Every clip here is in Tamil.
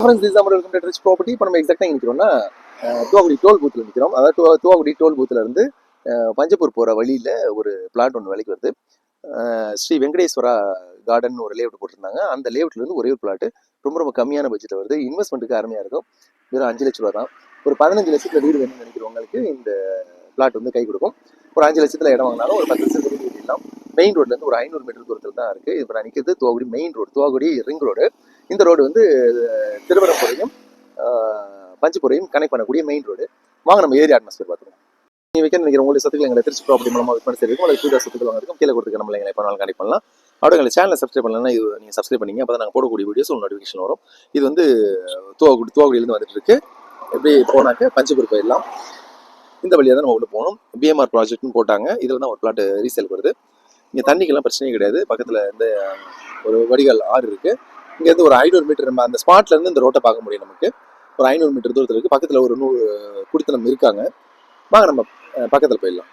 ஃப்ரெண்ட்ஸ் திஸ் நம்ம வெல்கம் டு ரிச் ப்ராப்பர்ட்டி இப்போ நம்ம எக்ஸாக்டாக நிற்கிறோம்னா துவாகுடி டோல் பூத்தில் நிற்கிறோம் அதாவது துவா டோல் பூத்தில் இருந்து பஞ்சப்பூர் போகிற வழியில் ஒரு பிளாட் ஒன்று வேலைக்கு வருது. ஸ்ரீ வெங்கடேஸ்வரா கார்டன் ஒரு லேஅவுட் போட்டிருந்தாங்க. அந்த லேஅவுட்ல இருந்து ஒரே ஒரு பிளாட்டு ரொம்ப ரொம்ப கம்மியான பட்ஜெட்டில் வருது. இன்வெஸ்ட்மெண்ட்டுக்கு அருமையாக இருக்கும். வெறும் அஞ்சு லட்ச ரூபா தான். ஒரு பதினஞ்சு லட்சத்தில் வீடு வேணும்னு நினைக்கிறவங்களுக்கு இந்த பிளாட் வந்து கை கொடுக்கும். ஒரு அஞ்சு லட்சத்தில் இடம் வாங்கினாலும் ஒரு பத்து லட்சத்தில் வீடு கட்டிடலாம். மெயின் ரோட்லேருந்து ஒரு ஐநூறு மீட்டர் தூரத்தில் தான் இருக்குது இப்போ நான் நிற்கிறது Thuvakudi main road Thuvakudi ring road இந்த ரோடு வந்து திருவரம்புரையும் ஆஹ், கனெக்ட் பண்ணக்கூடிய மெயின் ரோடு வாங்க நம்ம ஏரியா அட்மாஸ்பியர் பார்த்துருவோம் நீங்கள் வைக்க நினைக்கிற உங்களுக்கு சத்துக்கள் எங்களை திருச்சி ப்ராப்பர்ட்டி மூலமாக விற்பனை செய்யும் உங்களுக்கு புதிய சத்துக்கள் வாங்கிருக்கும் கீழே கொடுத்துக்க நம்மளை எங்களை பண்ணாலும் கனெக்ட் பண்ணலாம். அப்படியே எங்களை சேனலை சப்ஸ்கிரைப் பண்ணலாம் இது நீங்கள் சப்ஸ்கிரைப் பண்ணிங்க. அப்போ தான் நாங்கள் போடக்கூடிய வீடியோஸ் உங்களுக்கு நோட்டிஃபிகேஷன் வரும். இது வந்து துவாகுடி துவாகுடியிலேருந்து வந்துட்டு இருக்கு எப்படி போனாக்க பஞ்சபுரி போயிடலாம். இந்த வழியாக தான் நம்ம உள்ள போகணும். பிஎம்ஆர் ப்ராஜெக்ட்னு போட்டாங்க. இதில் தான் ஒரு பிளாட் ரீசேல் வருது. இங்கே தண்ணிக்கெல்லாம் பிரச்சனையே கிடையாது. பக்கத்தில் இந்த ஒரு வடிகால் ஆறு இருக்குது இங்கேருந்து ஒரு ஐநூறு மீட்டர் நம்ம அந்த ஸ்பாட்லேருந்து இந்த ரோட்டை பார்க்க முடியும் நமக்கு. ஒரு ஐநூறு மீட்டர் தூரத்தில் இருக்குது பக்கத்தில் ஒரு நூறு குடித்தனம் இருக்காங்க. வாங்க நம்ம பக்கத்தில் போயிடலாம்.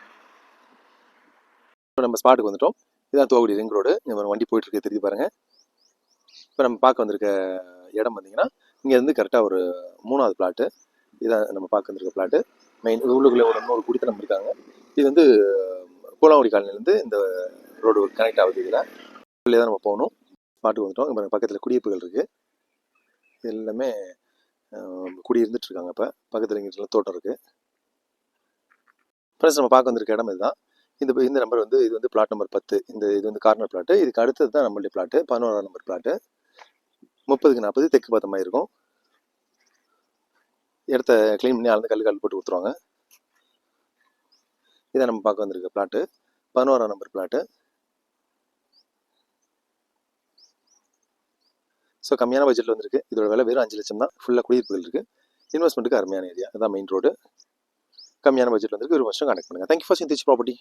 இப்போ நம்ம ஸ்பாட்டுக்கு வந்துட்டோம். இதுதான் தோகுடி ரிங் ரோடு இங்கே ஒரு வண்டி போயிட்டு இருக்க. தெரிஞ்சு பாருங்கள் இப்போ நம்ம பார்க்க வந்திருக்க இடம் பார்த்தீங்கன்னா இங்கேருந்து கரெக்டாக ஒரு மூணாவது பிளாட்டு இதான் நம்ம பார்க்க வந்திருக்க பிளாட்டு மெயின் உள்ளுக்குள்ளே ஒரு இன்னொரு குடித்தனம் இருக்காங்க. இது வந்து கூலாங்குடி காலனிலேருந்து இந்த ரோடு கனெக்ட் ஆகுது இதில். உள்ளே தான் நம்ம போகணும். ஸ்பாட்டுக்கு வந்துட்டோம். இப்போ பக்கத்தில் குடியிருப்புகள் இருக்குது எல்லாமே குடியிருந்துட்டுருக்காங்க குடி இருக்காங்க இப்போ. பக்கத்தில் இங்கிட்ட தோட்டம் இருக்குது ஃப்ரெண்ட்ஸ் நம்ம பார்க்க வந்திருக்க இடம் இதுதான். இந்த இந்த நம்பர் வந்து இது வந்து பிளாட் நம்பர் பத்து. இந்த இது வந்து கார்னர் பிளாட்டு இதுக்கு அடுத்தது தான் நம்மளுடைய பிளாட்டு பதினோராம் நம்பர் பிளாட்டு முப்பதுக்கு நாற்பது தெற்கு பார்த்த மாதிரி இருக்கும். இடத்த க்ளீன் பண்ணி அளந்து கல் கல் போட்டு கொடுத்துருவாங்க. இதை நம்ம பார்க்க வந்திருக்க பிளாட்டு பதினோராம் நம்பர் பிளாட்டு ஸோ கம்மியான பட்ஜெட்டில் வந்திருக்கு. இதோட விலை வெறும் அஞ்சு லட்சம் தான். ஃபுல்லாக குடியிருப்புகள் இருக்குது இன்வெஸ்ட்மெண்ட்டுக்கு அருமையான ஏரியா அதான் மெயின் ரோடு கம்மியான பட்ஜெட் வந்துருக்கு. ஒரு வருஷம் கனெக்ட் பண்ணுங்கள் தேங்க்யூ ஃபார் சிந்திச் ப்ராப்பர்ட்டி